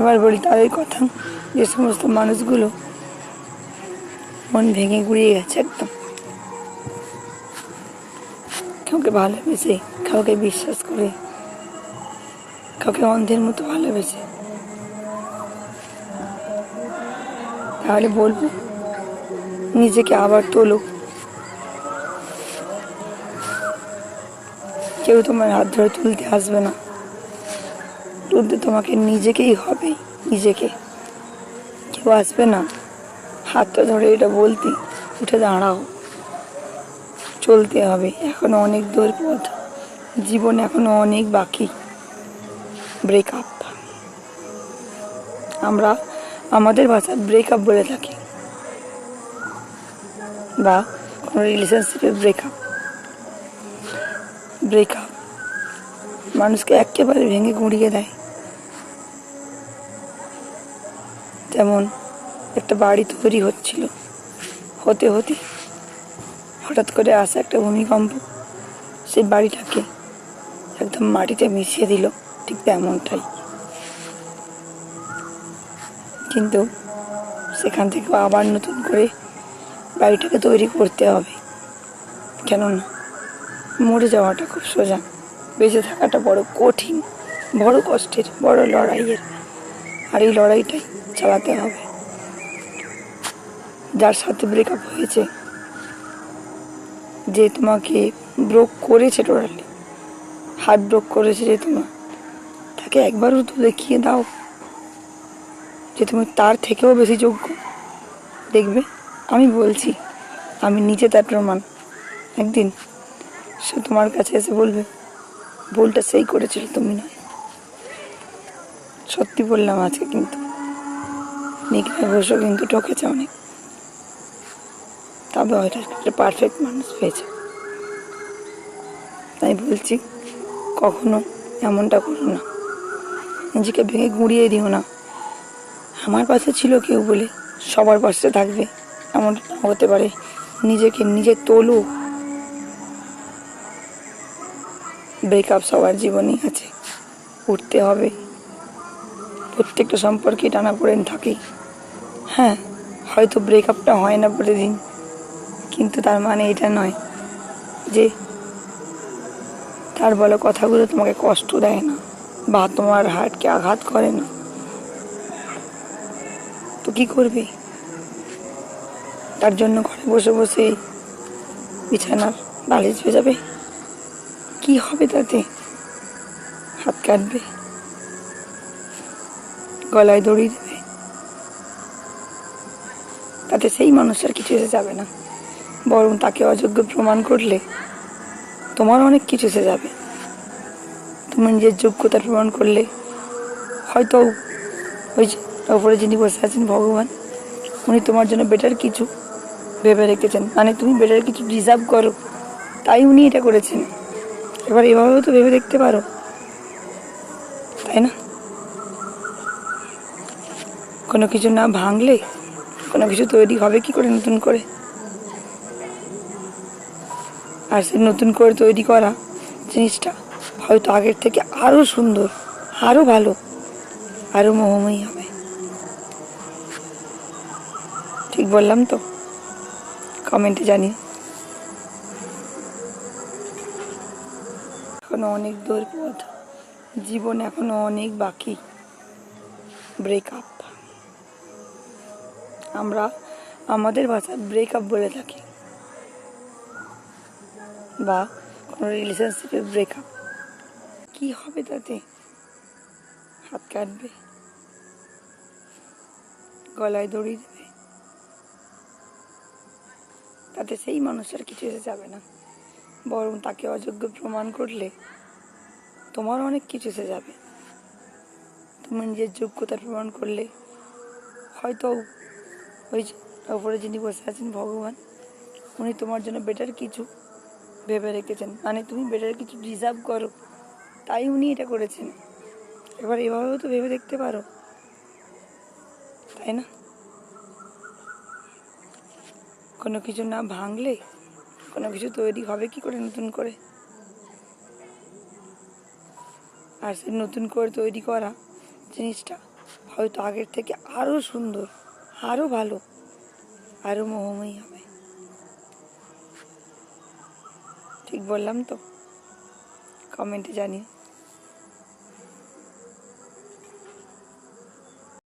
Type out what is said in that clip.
এবার বলি তাদের কথা যে সমস্ত মানুষগুলো মন ভেঙে গুড়িয়ে গেছে একদম। কাউকে ভালোবেসে, কাউকে বিশ্বাস করে, কাউকে অন্ধের মতো ভালোবেসে। তাহলে বলব, নিজেকে আবার তোলো। কেউ তোমার হাত ধরে তুলতে আসবে না। তুলতে তোমাকে নিজেকেই হবে, নিজেকে। কেউ আসবে না। হাতটা ধরে এটা বলতি, উঠে দাঁড়াও। চলতে হবে, এখনও অনেক দূর পথ। জীবন এখনও অনেক বাকি। ব্রেকআপ আমরা আমাদের ভাষায় ব্রেকআপ বলে থাকি। বা কোনো রিলেশনশিপে ব্রেকআপ ব্রেকআপ মানুষকে একেবারে ভেঙে গুঁড়িয়ে দেয়। যেমন একটা বাড়ি তৈরি হচ্ছিল। হতে হতে হঠাৎ করে আসা একটা ভূমিকম্প। সেই বাড়িটাকে একদম মাটিতে মিশিয়ে দিল, ঠিক তেমনটাই। কিন্তু সেখান থেকে আবার নতুন করে বাড়িটাকে তৈরি করতে হবে। কেননা মরে যাওয়াটা খুব সোজা। বেঁচে থাকাটা বড় কঠিন, বড় কষ্টের, বড় লড়াইয়ের। আর এই লড়াইটাই চালাতে হবে। যার সাথে ব্রেকআপ হয়েছে, যে তোমাকে ব্রোক করেছে টোটালি হার্ট ব্রোক করেছে যে তোমার তাকে একবারও তো দেখিয়ে দাও যে তুমি তার থেকেও বেশি যোগ্য। দেখবে, আমি বলছি, আমি নিজে তার প্রমাণ। একদিন সে তোমার কাছে এসে বলবে, ভুলটা সেই করেছিল, তুমি নয়। সত্যি বললাম আজকে কিন্তু। নিখিল ঘোষও কিন্তু ঠকেছে অনেক। তবে হয়তো একটা পারফেক্ট মানুষ পেয়েছে। তাই বলছি, কখনো এমনটা করো না। নিজেকে ভেঙে গুঁড়িয়ে দিও না। আমার পাশে ছিল কেউ বলে সবার পাশে থাকবে। এমনটা হতে পারে নিজেকে নিজে তোলো। ব্রেকআপ সবার জীবনেই আছে। উঠতে হবে। প্রত্যেকটা সম্পর্কে টানা পড়েন থাকি হ্যাঁ হয়তো ব্রেকআপটা হয় না প্রতিদিন কিন্তু তার মানে এটা নয় যে তার বলা কথাগুলো তোমাকে কষ্ট দেয় না বা তোমার হার্টকে আঘাত করে না। তো কি করবে? তার জন্য ঘরে বসে বসে বিছানার বালিশ যাবে কি হবে তাতে? হাত কাটবে। গলায় দড়ি দেবে। তাতে সেই মানুষের কিছু এসে যাবে না। বরং তাকে অযোগ্য প্রমাণ করলে তোমার অনেক কিছু এসে যাবে। তুমি নিজের যোগ্যতা প্রমাণ করলে হয়তো ওই ওপরে যিনি বসে আছেন ভগবান, উনি তোমার জন্য বেটার কিছু ভেবে রেখেছেন। মানে তুমি বেটার কিছু ডিজার্ভ করো, তাই উনি এটা করেছেন। এবার এভাবেও তো ভেবে দেখতে পারো, তাই না? কোনো কিছু না ভাঙলে কোনো কিছু তৈরি হবে কি করে নতুন করে? আর সে নতুন করে তৈরি করা জিনিসটা হয়তো আগের থেকে আরও সুন্দর আরও ভালো আরও মোহময়ী হবে। ঠিক বললাম তো? কমেন্টে জানিয়ে এখনও অনেক দূর পথ, জীবন এখনও অনেক বাকি। ব্রেকআপ। আমরা আমাদের ভাষায় ব্রেকআপ বলে থাকি। বা কোনো রিলেশনশিপে ব্রেকআপ কি হবে তাতে? হাত কাটবে। গলায় দড়ি দেবে। তাতে সেই মানুষের কিছু এসে যাবে না। বরং তাকে অযোগ্য প্রমাণ করলে তোমার অনেক কিছু এসে যাবে। তুমি নিজের যোগ্যতা প্রমাণ করলে হয়তো ওই ওপরে যিনি বসে আছেন ভগবান, উনি তোমার জন্য বেটার কিছু ভেবে রেখেছেন। মানে তুমি বেটার কিছু ডিজার্ভ করো। তাই উনি এটা করেছেন। এবার এভাবেও তো ভেবে দেখতে পারো। তাই না? কোনো কিছু না ভাঙলে, কোনো কিছু তৈরি হবে কি করে নতুন করে? আর সে নতুন করে তৈরি করা জিনিসটা হয়তো আগের থেকে আরও সুন্দর। আরও ভালো আরও মোহময়ী হবে। ঠিক বললাম তো? কমেন্টে জানিও।